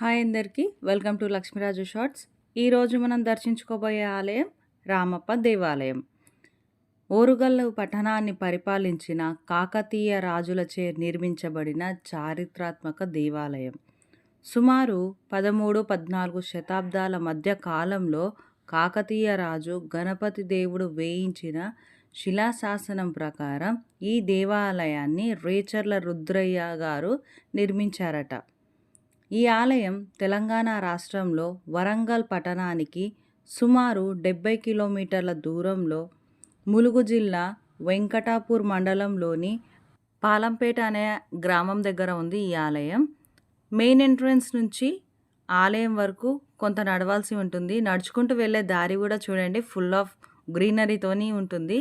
Hi అందరికీ. Welcome to Lakshmiraju shorts. ఈరోజు మనం దర్శించుకోబోయే ఆలయం రామప్ప దేవాలయం. ఓరుగల్లు పట్టణాన్ని పరిపాలించిన కాకతీయ రాజులచే నిర్మించబడిన చారిత్రాత్మక దేవాలయం. సుమారు పదమూడు పద్నాలుగు శతాబ్దాల మధ్య కాలంలో కాకతీయ రాజు గణపతి దేవుడు వేయించిన శిలాశాసనం ప్రకారం ఈ దేవాలయాన్ని రేచర్ల రుద్రయ్య గారు నిర్మించారట. ఈ ఆలయం తెలంగాణ రాష్ట్రంలో వరంగల్ పట్టణానికి సుమారు డెబ్బై కిలోమీటర్ల దూరంలో ములుగు జిల్లా వెంకటాపూర్ మండలంలోని పాలంపేట అనే గ్రామం దగ్గర ఉంది ఈ ఆలయం. మెయిన్ ఎంట్రన్స్ నుంచి ఆలయం వరకు కొంత నడవాల్సి ఉంటుంది. నడుచుకుంటూ వెళ్ళే దారి కూడా చూడండి ఫుల్ ఆఫ్ గ్రీనరీతోని ఉంటుంది.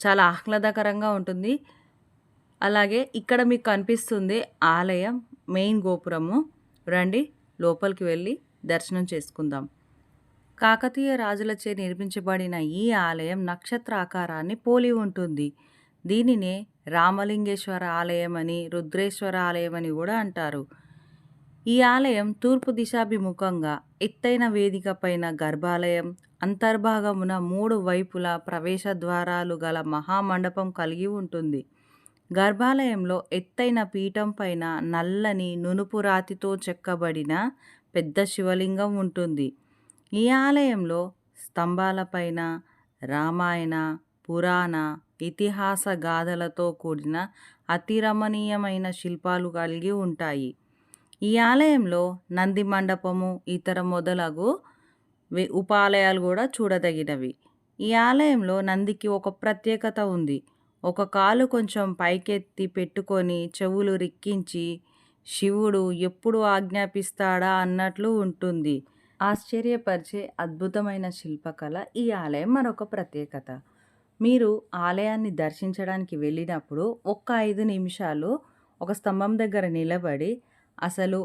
చాలా ఆహ్లాదకరంగా ఉంటుంది. అలాగే ఇక్కడ మీకు కనిపిస్తుంది ఆలయం మెయిన్ గోపురము. రండి లోపలికి వెళ్ళి దర్శనం చేసుకుందాం. కాకతీయ రాజులచే నిర్మించబడిన ఈ ఆలయం నక్షత్ర ఆకారాన్ని పోలి ఉంటుంది. దీనినే రామలింగేశ్వర ఆలయం అని రుద్రేశ్వర ఆలయం అని కూడా అంటారు. ఈ ఆలయం తూర్పు దిశాభిముఖంగా ఎత్తైన వేదిక పైన గర్భాలయం అంతర్భాగమున మూడు వైపులా ప్రవేశ ద్వారాలు గల మహామండపం కలిగి ఉంటుంది. గర్భాలయంలో ఎత్తైన పీఠం పైన నల్లని నునుపు రాతితో చెక్కబడిన పెద్ద శివలింగం ఉంటుంది. ఈ ఆలయంలో స్తంభాలపైన రామాయణ పురాణ ఇతిహాస గాథలతో కూడిన అతి రమణీయమైన శిల్పాలు కలిగి ఉంటాయి. ఈ ఆలయంలో నంది మండపము ఇతర మొదలగు ఉపాలయాలు కూడా చూడదగినవి. ఈ ఆలయంలో నందికి ఒక ప్రత్యేకత ఉంది. ఒక కాలు కొంచెం పైకెత్తి పెట్టుకొని చెవులు రిక్కించి శివుడు ఎప్పుడు ఆజ్ఞాపిస్తాడా? అన్నట్లు ఉంటుంది. ఆశ్చర్యపరిచే అద్భుతమైన శిల్పకళ ఈ ఆలయం మరొక ప్రత్యేకత. మీరు ఆలయాన్ని దర్శించడానికి వెళ్ళినప్పుడు ఒక్క ఐదు నిమిషాలు ఒక స్తంభం దగ్గర నిలబడి అసలు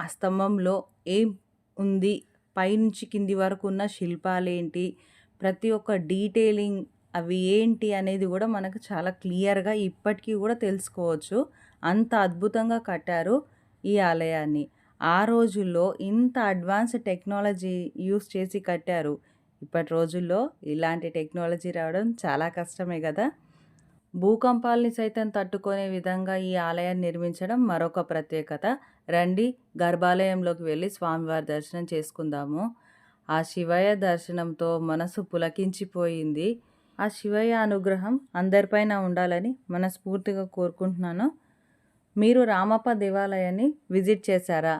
ఆ స్తంభంలో ఏం ఉంది? పైనుంచి కింది వరకు ఉన్న శిల్పాలేంటి? ప్రతి ఒక్క డీటెయిలింగ్ అవి ఏంటి అనేది కూడా మనకు చాలా క్లియర్గా ఇప్పటికీ కూడా తెలుసుకోవచ్చు. అంత అద్భుతంగా కట్టారు ఈ ఆలయాన్ని. ఆ రోజుల్లో ఇంత అడ్వాన్స్ టెక్నాలజీ యూస్ చేసి కట్టారు. ఇప్పటి రోజుల్లో ఇలాంటి టెక్నాలజీ రావడం చాలా కష్టమే కదా! భూకంపాలని సైతం తట్టుకునే విధంగా ఈ ఆలయాన్ని నిర్మించడం మరొక ప్రత్యేకత. రండి గర్భాలయంలోకి వెళ్ళి స్వామివారి దర్శనం చేసుకుందాము. ఆ శివయ్య దర్శనంతో మనసు పులకించిపోయింది. ఆ శివయ్య అనుగ్రహం అందరిపైన ఉండాలని మనస్ఫూర్తిగా కోరుకుంటున్నాను. మీరు రామప్ప దేవాలయాన్ని విజిట్ చేశారా?